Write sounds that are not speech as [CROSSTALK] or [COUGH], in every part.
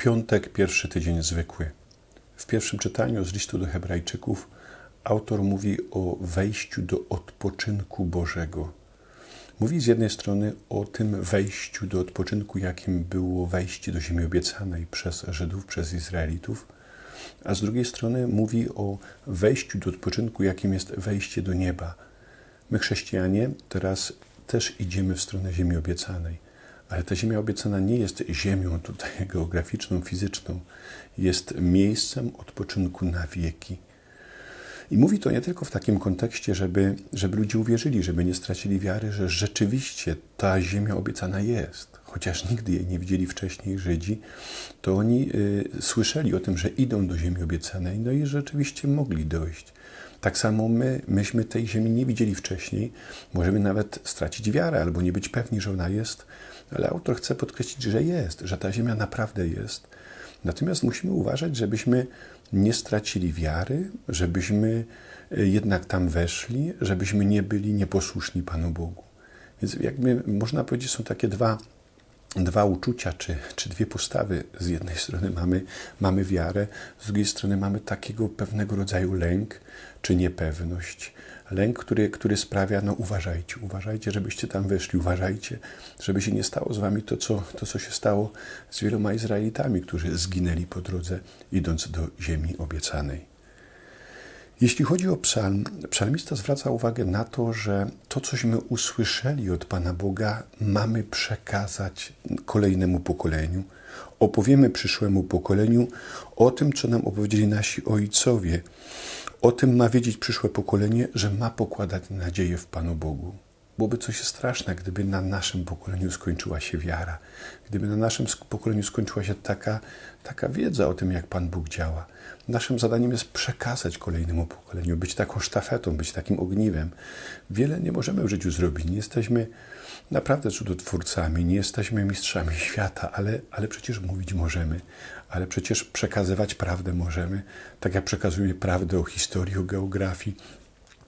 Piątek, pierwszy tydzień zwykły. W pierwszym czytaniu z listu do Hebrajczyków autor mówi o wejściu do odpoczynku Bożego. Mówi z jednej strony o tym wejściu do odpoczynku, jakim było wejście do ziemi obiecanej przez Żydów, przez Izraelitów, a z drugiej strony mówi o wejściu do odpoczynku, jakim jest wejście do nieba. My, chrześcijanie, teraz też idziemy w stronę ziemi obiecanej. Ale ta ziemia obiecana nie jest ziemią tutaj [LAUGHS] geograficzną, fizyczną. Jest miejscem odpoczynku na wieki. I mówi to nie tylko w takim kontekście, żeby, żeby ludzie uwierzyli, żeby nie stracili wiary, że rzeczywiście ta ziemia obiecana jest. Chociaż nigdy jej nie widzieli wcześniej Żydzi, to oni y, słyszeli o tym, że idą do ziemi obiecanej, no i rzeczywiście mogli dojść. Tak samo my, myśmy tej ziemi nie widzieli wcześniej. Możemy nawet stracić wiarę albo nie być pewni, że ona jest, ale autor chce podkreślić, że jest, że ta ziemia naprawdę jest. Natomiast musimy uważać, żebyśmy nie stracili wiary, żebyśmy e, jednak tam weszli, żebyśmy nie byli nieposłuszni Panu Bogu. Więc jakby można powiedzieć, są takie dwa, dwa uczucia, czy, czy dwie postawy. Z jednej strony mamy, mamy wiarę, z drugiej strony mamy takiego pewnego rodzaju lęk, czy niepewność. Lęk, który, który sprawia, no uważajcie, uważajcie, żebyście tam weszli, uważajcie, żeby się nie stało z wami to co, to, co się stało z wieloma Izraelitami, którzy zginęli po drodze, idąc do ziemi obiecanej. Jeśli chodzi o psalm, psalmista zwraca uwagę na to, że to, cośmy usłyszeli od Pana Boga, mamy przekazać kolejnemu pokoleniu. Opowiemy przyszłemu pokoleniu o tym, co nam opowiedzieli nasi ojcowie. O tym ma wiedzieć przyszłe pokolenie, że ma pokładać nadzieję w Panu Bogu. Byłoby coś straszne, gdyby na naszym pokoleniu skończyła się wiara, gdyby na naszym pokoleniu skończyła się taka, taka wiedza o tym, jak Pan Bóg działa. Naszym zadaniem jest przekazać kolejnemu pokoleniu, być taką sztafetą, być takim ogniwem. Wiele nie możemy w życiu zrobić. Nie jesteśmy naprawdę cudotwórcami, nie jesteśmy mistrzami świata, ale, ale przecież mówić możemy, ale przecież przekazywać prawdę możemy, tak jak przekazujemy prawdę o historii, o geografii,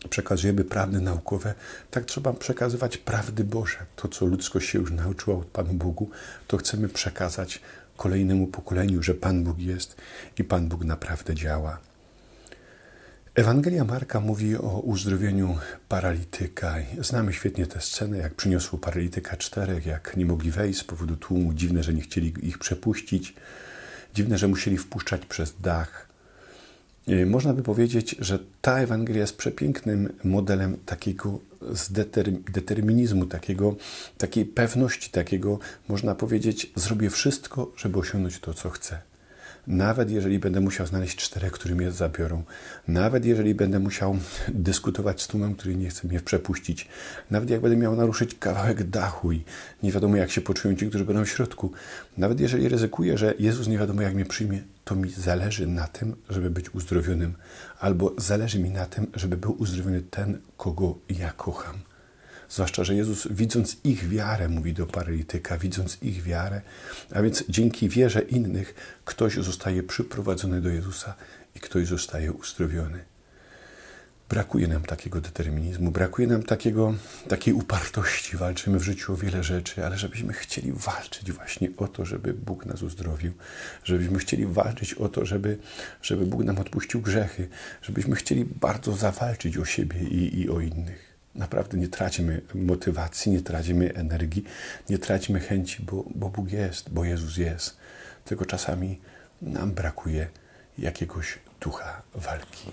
przekazujemy prawdy naukowe, tak trzeba przekazywać prawdy Boże. To, co ludzkość się już nauczyła od Panu Bogu, to chcemy przekazać kolejnemu pokoleniu, że Pan Bóg jest i Pan Bóg naprawdę działa. Ewangelia Marka mówi o uzdrowieniu paralityka. Znamy świetnie tę scenę, jak przyniosło paralityka czterech, jak nie mogli wejść z powodu tłumu. Dziwne, że nie chcieli ich przepuścić. Dziwne, że musieli wpuszczać przez dach. E, można by powiedzieć, że ta Ewangelia jest przepięknym modelem takiego determinizmu, takiego, takiej pewności, takiego, można powiedzieć, zrobię wszystko, żeby osiągnąć to, co chcę. Nawet jeżeli będę musiał znaleźć czterech, którzy mnie zabiorą, nawet jeżeli będę musiał [LAUGHS] dyskutować z tłumem, który nie chce mnie przepuścić, nawet jak będę miał naruszyć kawałek dachu i nie wiadomo, jak się poczują ci, którzy będą w środku, nawet jeżeli ryzykuję, że Jezus nie wiadomo, jak mnie przyjmie, to mi zależy na tym, żeby być uzdrowionym, albo zależy mi na tym, żeby był uzdrowiony ten, kogo ja kocham. Zwłaszcza, że Jezus, widząc ich wiarę, mówi do paralityka, widząc ich wiarę, a więc dzięki wierze innych, ktoś zostaje przyprowadzony do Jezusa i ktoś zostaje uzdrowiony. Brakuje nam takiego determinizmu, brakuje nam takiego, takiej upartości. Walczymy w życiu o wiele rzeczy, ale żebyśmy chcieli walczyć właśnie o to, żeby Bóg nas uzdrowił, żebyśmy chcieli walczyć o to, żeby, żeby Bóg nam odpuścił grzechy, żebyśmy chcieli bardzo zawalczyć o siebie i, i o innych. Naprawdę nie tracimy motywacji, nie tracimy energii, nie tracimy chęci, bo, bo Bóg jest, bo Jezus jest. Tylko czasami nam brakuje jakiegoś ducha walki.